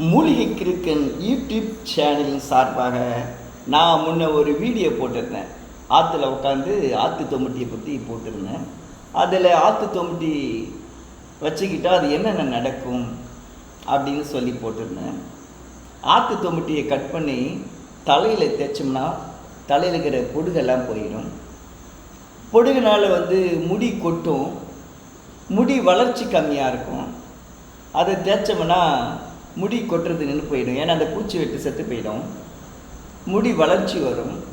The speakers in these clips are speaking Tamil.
மூலிகை கிறுக்கன் யூடியூப் சேனலின் சார்பாக நான் முன்ன ஒரு வீடியோ போட்டிருந்தேன். ஆற்றுல உட்காந்து ஆற்று தொம்பட்டியை பற்றி போட்டிருந்தேன். அதில் ஆற்று தொம்பட்டி வச்சுக்கிட்டால் அது என்னென்ன நடக்கும் அப்படின்னு சொல்லி போட்டிருந்தேன். ஆற்று தொம்பட்டியை கட் பண்ணி தலையில் தேய்ச்சோம்னா தலையில் இருக்கிற பொடுகெல்லாம் போயிடும். பொடுகுனால வந்து முடி கொட்டும். முடி வளர்ச்சி கம்மியாக இருக்கும். அதை தேய்ச்சோம்னா முடி கொட்டுறது நின்று போயிடும். ஏன்னா அந்த பூச்சி வெட்டு செத்து போயிடும். முடி வளர்ச்சி வரும்.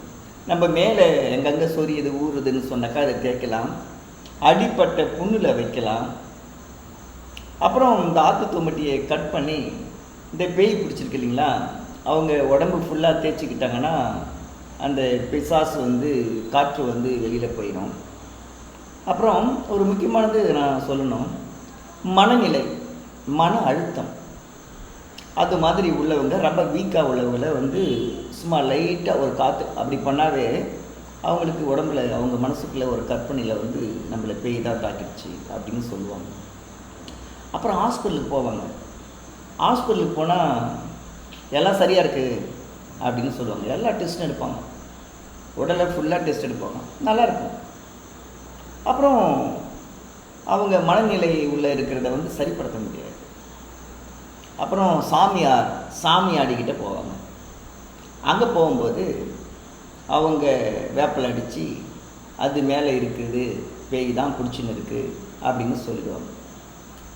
நம்ம மேலே எங்கங்கே சொரியது ஊறுதுன்னு சொன்னாக்கா அதை தேய்க்கலாம் அடிப்பட்ட புண்ணில் வைக்கலாம். அப்புறம் இந்த ஆத்து தும்மட்டியை கட் பண்ணி இந்த பேய் பிடிச்சிருக்கு இல்லைங்களா? அவங்க உடம்பு ஃபுல்லாக தேய்ச்சிக்கிட்டாங்கன்னா அந்த பிசாசு வந்து காற்று வந்து வெளியில் போயிடும். அப்புறம் ஒரு முக்கியமானது நான் சொல்லணும். மனநிலை மன அழுத்தம். அது மாதிரி உள்ளவங்க ரொம்ப வீக்காக உள்ளவங்கள வந்து சும்மா லைட்டாக ஒரு காற்று அப்படி பண்ணாவே அவங்களுக்கு உடம்புல அவங்க மனசுக்குள்ளே ஒரு கற்பனையில் வந்து நம்மளை பேய் தான் தாக்கிடுச்சு அப்படின்னு சொல்லுவாங்க. அப்புறம் ஹாஸ்பிட்டலுக்கு போவாங்க. ஹாஸ்பிட்டலுக்கு போனால் எல்லாம் சரியாக இருக்குது அப்படின்னு சொல்லுவாங்க. எல்லா டெஸ்ட்டும் எடுப்பாங்க. உடலை ஃபுல்லாக டெஸ்ட் எடுப்பாங்க. நல்லாயிருக்கும் அப்புறம் அவங்க மனநிலை உள்ளே இருக்கிறத வந்து சரிப்படுத்த முடியாது. அப்புறம் சாமியார் சாமியாடிக்கிட்ட போவாங்க. அங்கே போகும்போது அவங்க வேப்பல் அடித்து அது மேலே இருக்குது பேய் தான் பிடிச்சின்னு இருக்குது அப்படின்னு சொல்லிடுவாங்க.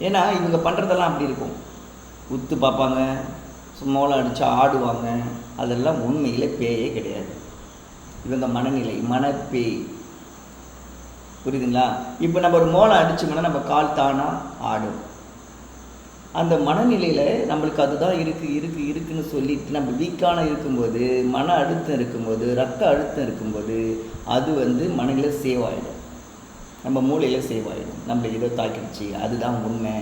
ஏன்னா இவங்க பண்ணுறதெல்லாம் அப்படி இருக்கும். உத்து பார்ப்பாங்க மோளம் அடித்தா ஆடுவாங்க. அதெல்லாம் உண்மையில் பேயே கிடையாது. இவங்க மனநிலை மனப்பேய். புரியுதுங்களா? இப்போ நம்ம ஒரு மோளம் அடிச்சோம்னா நம்ம கால் தானாக ஆடும். அந்த மனநிலையில் நம்மளுக்கு அதுதான் இருக்குது இருக்குது இருக்குன்னு சொல்லிட்டு நம்ம வீக்கான இருக்கும்போது மன அழுத்தம் இருக்கும்போது ரத்த அழுத்தம் இருக்கும்போது அது வந்து மனநிலை சேவ் ஆகிடும் நம்ம மூளையில் சேவ் ஆகிடும் நம்மளை இதை தாக்கிடுச்சு அதுதான் உண்மை.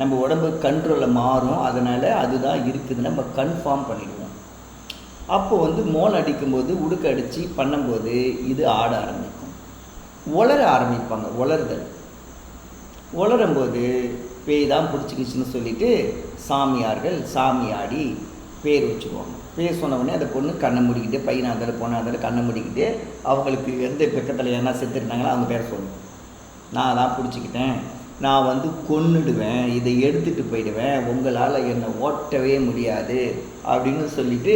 நம்ம உடம்பு கண்ட்ரோலில் மாறும். அதனால் அதுதான் இருக்குது நம்ம கன்ஃபார்ம் பண்ணிடுவோம். அப்போ வந்து மோன் அடிக்கும்போது உடுக்க அடித்து பண்ணும்போது இது ஆட ஆரம்பிக்கும். உளர ஆரம்பிப்பாங்க உளறுதல். உளரும்போது பேய் தான் பிடிச்சிக்கிச்சுன்னு சொல்லிட்டு சாமியார்கள் சாமியாடி பேர் வச்சுருவாங்க. பேர் சொன்ன உடனே அந்த பொண்ணு கண்ணை முடிக்கிட்டு பையனை அதில் பொண்ணு அதில் கண்ணை முடிக்கிட்டு அவங்களுக்கு எந்த பக்கத்தில் என்ன செத்துருந்தாங்களோ அவங்க பேர் சொல்லணும். நான் தான் பிடிச்சிக்கிட்டேன். நான் வந்து கொன்னுடுவேன் இதை எடுத்துகிட்டு போயிடுவேன் உங்களால் என்னை ஓட்டவே முடியாது அப்படின்னு சொல்லிட்டு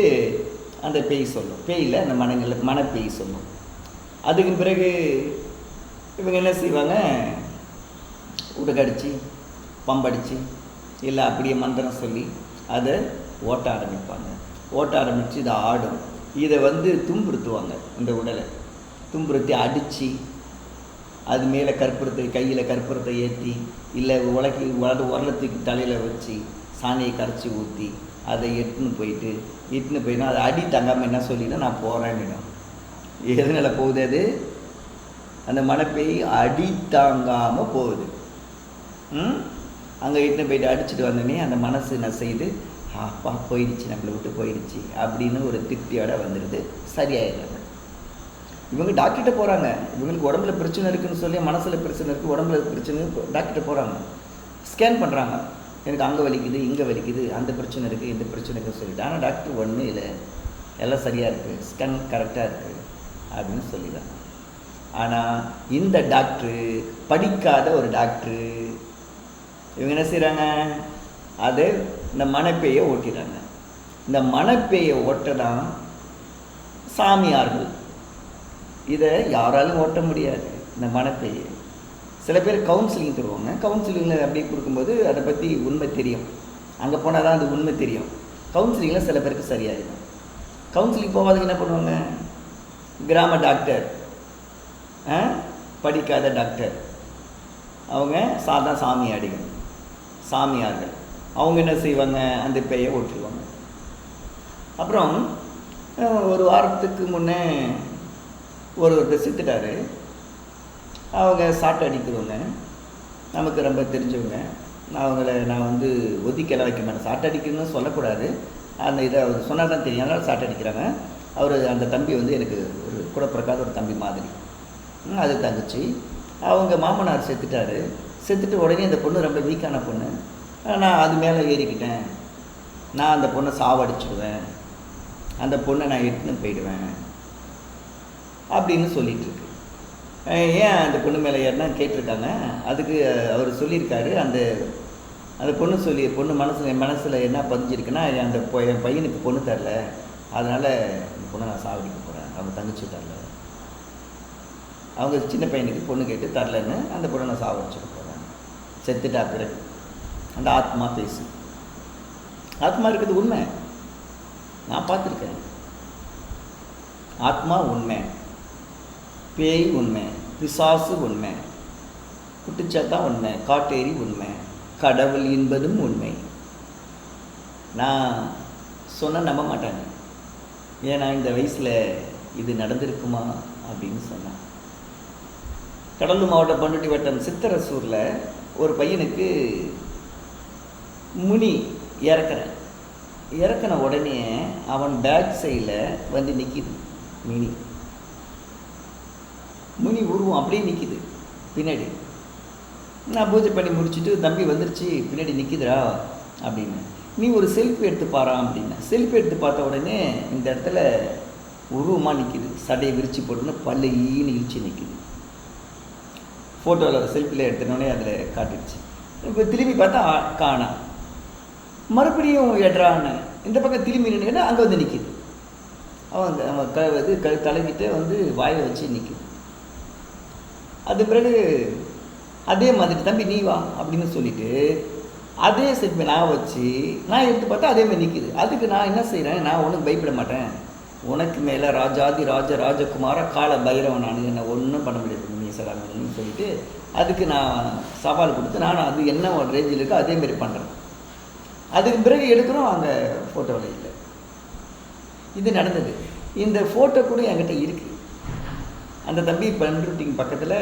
அந்த பேய் சொல்லும். பேயில் அந்த மனங்கள மனப்பேய் சொல்லும். அதுக்கு பிறகு இவங்க என்ன செய்வாங்க? உடுக்கடிச்சு பம்படிச்சு இல்லை அப்படியே மந்திரம் சொல்லி அதை ஓட்ட ஆரம்பிப்பாங்க. ஓட்ட ஆரம்பித்து இதை ஆடும். இதை வந்து துன்புறுத்துவாங்க இந்த உடலை. துன்புறுத்தி அடித்து அது மேலே கற்பூரத்தை கையில் கற்பூரத்தை ஏற்றி இல்லை உலகி உலக உரலத்துக்கு தலையில் வச்சு சாணியை கரைச்சி ஊற்றி அதை எட்டுன்னு போயிட்டு இட்டுன்னு போயினா அதை அடி தங்காமல் என்ன சொல்லினா நான் போகிறேன்னு எதனால் போகுது அது? அந்த மலைப்பெய் அடி தாங்காமல் போகுது. ம்? அங்கே இட்டுன்னு போயிட்டு அடிச்சுட்டு வந்தோடனே அந்த மனசு என்ன செய்து அப்பா போயிடுச்சு நம்மளை விட்டு போயிடுச்சு அப்படின்னு ஒரு திருப்தியோட வந்துடுது சரியாயிடுறாங்க இவங்க டாக்டர்கிட்ட போகிறாங்க இவங்களுக்கு உடம்புல பிரச்சனை இருக்குன்னு சொல்லி மனசில் பிரச்சனை இருக்குது உடம்புல பிரச்சனை டாக்டர்கிட்ட போகிறாங்க ஸ்கேன் பண்ணுறாங்க எனக்கு அங்கே வலிக்குது இங்கே வலிக்குது அந்த பிரச்சனை இருக்குது இந்த பிரச்சனை இருக்குன்னு சொல்லிட்டு. ஆனால் டாக்டர் ஒன்றும் இல்லை. எல்லாம் சரியாக இருக்குது ஸ்கேன் கரெக்டாக இருக்குது அப்படின்னு சொல்லிடுறாங்க ஆனால் இந்த டாக்டரு படிக்காத ஒரு டாக்டரு இவங்க என்ன செய்கிறாங்க அது இந்த மணப்பேயை ஓட்டிடுறாங்க இந்த மணப்பேயை ஓட்ட தான் சாமியார்கள். இதை யாராலும் ஓட்ட முடியாது இந்த மணப்பேயை சில பேர் கவுன்சிலிங் தருவாங்க. கவுன்சிலிங்கில் அப்படி கொடுக்கும்போது அதை பற்றி உண்மை தெரியும். அங்கே போனால் தான் அது உண்மை தெரியும். கவுன்சிலிங்கில் சில பேருக்கு சரியாயிடும். கவுன்சிலிங் போகாதவங்க என்ன பண்ணுவாங்க? கிராம டாக்டர். படிக்காத டாக்டர். அவங்க சாதா சாமியாடிகள் சாமியார்கள் அவங்க என்ன செய்வாங்க? அந்த பேயை ஓட்டிடுவாங்க. அப்புறம் ஒரு வாரத்துக்கு முன்னே ஒருவர் ஒருத்தர் செத்துட்டார். அவங்க சாட்டை அடிக்கிறவங்க. நமக்கு ரொம்ப தெரிஞ்சவங்க. நான் அவங்கள நான் வந்து ஒதுக்கெல்லாம் வைக்க மாட்டேன். சாட்டை அடிக்கணும்னு சொல்லக்கூடாது. அந்த இதை அவர் சொன்னால் தான் தெரியும். அதனால் சாட்டை அடிக்கிறாங்க அவர் அந்த தம்பி வந்து எனக்கு ஒரு கூட பிறக்காத ஒரு தம்பி மாதிரி. அது தங்கச்சி. அவங்க மாமனார் செத்துட்டாரு. செத்துட்டு உடனே அந்த பொண்ணு ரொம்ப வீக்கான பொண்ணு. நான் அது மேலே ஏறிக்கிட்டேன். நான் அந்த பொண்ணை சாவடிச்சிடுவேன் அந்த பொண்ணை நான் எடுத்துன்னு போயிடுவேன். அப்படின்னு சொல்லிகிட்ருக்கு ஏன் அந்த பொண்ணு மேலே ஏறினா கேட்டிருக்காங்க. அதுக்கு அவர் சொல்லியிருக்காரு. அந்த அந்த பொண்ணு சொல்லி பொண்ணு மனசு என் மனசில் என்ன பதிஞ்சிருக்குன்னா அந்த பொ- என் பையனுக்கு பொண்ணு தரல. அதனால் இந்த பொண்ணை நான் சாவடிக்க போகிறேன் அவங்க தங்கச்சி தரல. அவங்க சின்ன பையனுக்கு பொண்ணு கேட்டு தரலன்னு அந்த பொண்ணை நான் சாவடிச்சிருக்கேன். செத்துட்டா பிறகு. அந்த ஆத்மா பேசு. ஆத்மா இருக்கிறது உண்மை. நான் பார்த்துருக்கேன் ஆத்மா உண்மை. பேய் உண்மை. பிசாசு உண்மை. குட்டிச்சாத்தான் உண்மை. காட்டேரி உண்மை. கடவுள் என்பதும் உண்மை. நான் சொன்ன நம்ப மாட்டாங்க. ஏன்னா இந்த வயசில் இது நடந்திருக்குமா அப்படின்னு சொன்னான் கடலூர் மாவட்டம் பண்ருட்டி வட்டம் சித்தரசூரில் ஒரு பையனுக்கு முனி இறக்குறேன் இறக்குன உடனே அவன் பேக் சைடில் வந்து நிற்கிது மினி. முனி உருவம் அப்படியே நிற்கிது பின்னாடி. நான் பூஜை பண்ணி முடிச்சுட்டு தம்பி வந்துருச்சு பின்னாடி நிற்கிதுரா அப்படின்னு. நீ ஒரு செல்ஃபி எடுத்து பாரா அப்படின்னு. செல்ஃபி எடுத்து பார்த்த உடனே இந்த இடத்துல உருவமாக நிற்கிது சடையை விரிச்சு போட்டுன்னு பல்லு ஈன்னு இழிச்சு நிற்கிது ஃபோட்டோவில் செல்ஃபியில் எடுத்தனோடனே அதில் காட்டிடுச்சு. இப்போ திரும்பி பார்த்தா காணா. மறுபடியும் எட்ரான்னு இந்த பக்கம் திரும்பி நின்றுன்னா அங்கே வந்து நிற்கிது அவன் அவன் க இது க தலைக்கிட்டே வந்து வாயை வச்சு நிற்கிது அது பிறகு அதே மாதிரி தம்பி நீ வா அப்படின்னு சொல்லிட்டு அதே செல்ஃபி நான் வச்சு நான் எடுத்து பார்த்தா அதே மாதிரி நிற்கிது அதுக்கு நான் என்ன செய்கிறேன் நான் ஒன்றும் பயப்பட மாட்டேன். உனக்கு மேலே ராஜாதி ராஜ ராஜகுமார கால பைரவன் நான் என்ன ஒன்றும் பண்ண முடியாது நீ சராமணின்னு சொல்லிட்டு அதுக்கு நான் சவால் கொடுத்து நான் அது என்ன ஒரு ரேஞ்சில் இருக்கோ அதே மாதிரி பண்ணுறேன் அதுக்கு பிறகு எடுக்கிறோம் அந்த ஃபோட்டோவில் இல்லை. இது நடந்தது. இந்த ஃபோட்டோ கூட என்கிட்ட இருக்குது அந்த தம்பி பண்ருட்டிங் பக்கத்தில்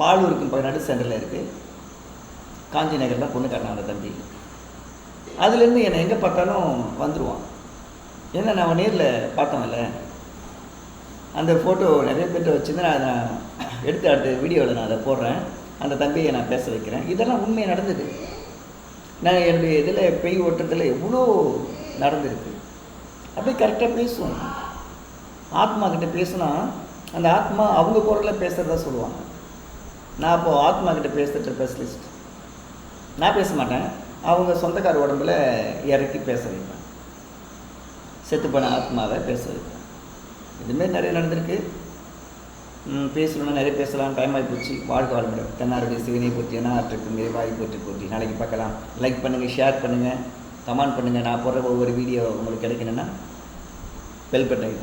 பாலூருக்கு நடு சென்டரில் இருக்குது காஞ்சி நகர் தான் பொண்ணு காட்டினான் அந்த தம்பி அதுலேருந்து என்னை எங்கே பார்த்தாலும் வந்துடுவான் ஏன்னா நான் நேரில் பார்த்தோம்ல அந்த ஃபோட்டோ நிறைய பேர்கிட்ட வச்சுருந்து நான் நான் எடுத்து அடுத்த வீடியோவில் நான் அதை போடுறேன். அந்த தம்பியை நான் பேச வைக்கிறேன். இதெல்லாம் உண்மையாக நடந்தது? நான் என்னுடைய இதில் பெய் ஓட்டத்தில் எவ்வளோ நடந்திருக்கு? அப்படியே கரெக்டாக பேசுவோம். ஆத்மா கிட்ட பேசுனா அந்த ஆத்மா அவங்க குரலில் பேசுகிறதா சொல்லுவாங்க. நான் அப்போது ஆத்மா கிட்ட பேசுகிற ஸ்பெஷலிஸ்ட் நான் பேச மாட்டேன். அவங்க சொந்தக்கார உடம்புல இறக்கி பேச வைப்பேன். செத்துப்போன ஆத்மாவை பேசுறது. இதுமாரி நிறைய நடந்திருக்கு. பேசணும்னா நிறைய பேசலாம். டைம் ஆகி போச்சு. வாழ்க வாழ்முறை தென்னாருடைய சிவனை போற்றி ஆற்றுக்கு நிறைவாய் போற்றி போற்றி. நாளைக்கு பார்க்கலாம். லைக் பண்ணுங்கள் ஷேர் பண்ணுங்கள் கமெண்ட் பண்ணுங்கள் நான் போடுற ஒவ்வொரு வீடியோ உங்களுக்கு கிடைக்கணுன்னா பெல் பட்டன்